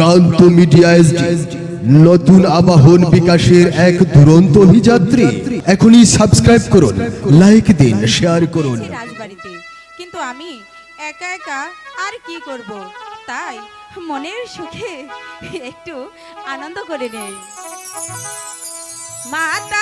প্রান্ত মিডিয়া নতুন আবাহন বিকাশের এক দুরন্ত অভিযাত্রী। এখনই সাবস্ক্রাইব করুন লাইক দিন শেয়ার করুন। রাজবাড়িতে। কিন্তু আমি একা একা আর কি করব? তাই মনের সুখে একটু আনন্দ করে নেই। মাতা